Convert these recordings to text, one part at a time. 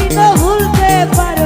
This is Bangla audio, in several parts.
জীবন ভুলতে পারি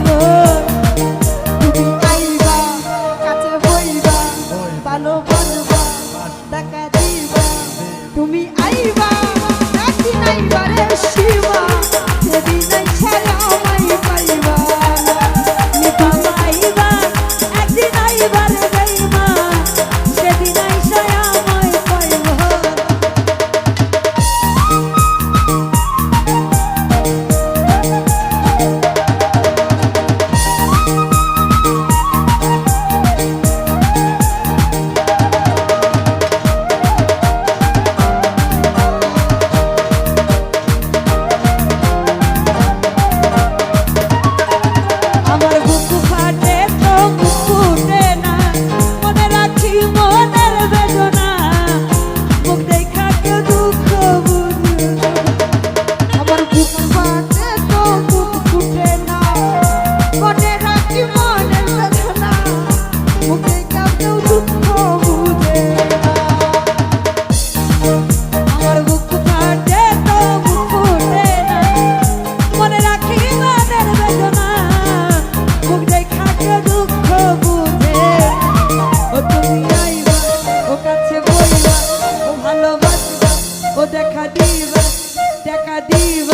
Cadiva.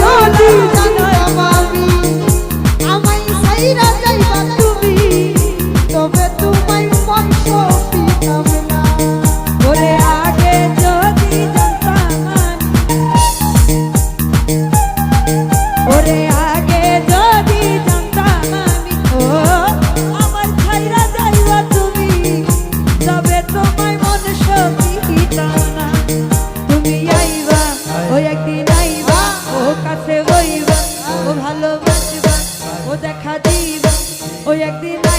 যদি দেখা দিবা ওই একদিন